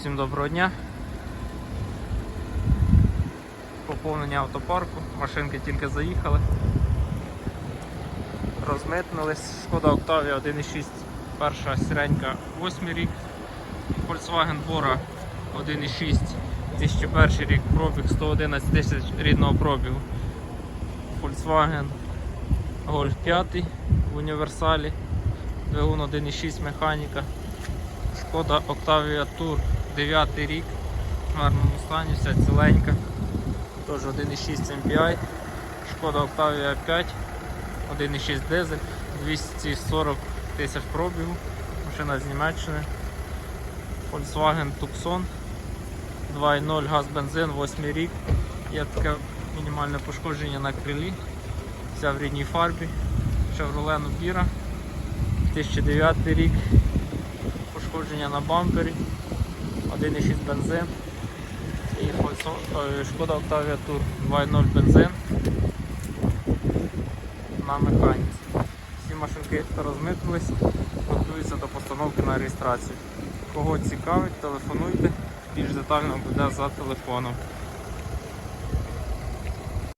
Всім доброго дня. Поповнення автопарку, машинки тільки заїхали. Розмитнились. Шкода Octavia 1.6, перша сіренька 8 рік. Volkswagen Bora 1.6, 2001 рік, пробіг 111 тисяч рідного пробігу. Volkswagen Golf 5 в універсалі, двигун 1.6 механіка. Шкода Octavia Tour 9 рік, в гарному стані, вся ціленька. Теж 1.6 MPI. Шкода Octavia 5, 1.6 дизель, 240 тисяч пробігу, машина з Німеччини. Volkswagen Tucson 2.0 газ бензин, 8 рік. Є таке мінімальне пошкодження на крилі. Вся в рідній фарбі. Chevrolet Nubira 2009 рік пошкодження на бампері, 1,6 бензин і е, Шкода Octavia Tour 2.0 бензин на механіці. Всі машинки розмитились, готуються до постановки на реєстрацію. Кого цікавить, телефонуйте, більш детально буде за телефоном.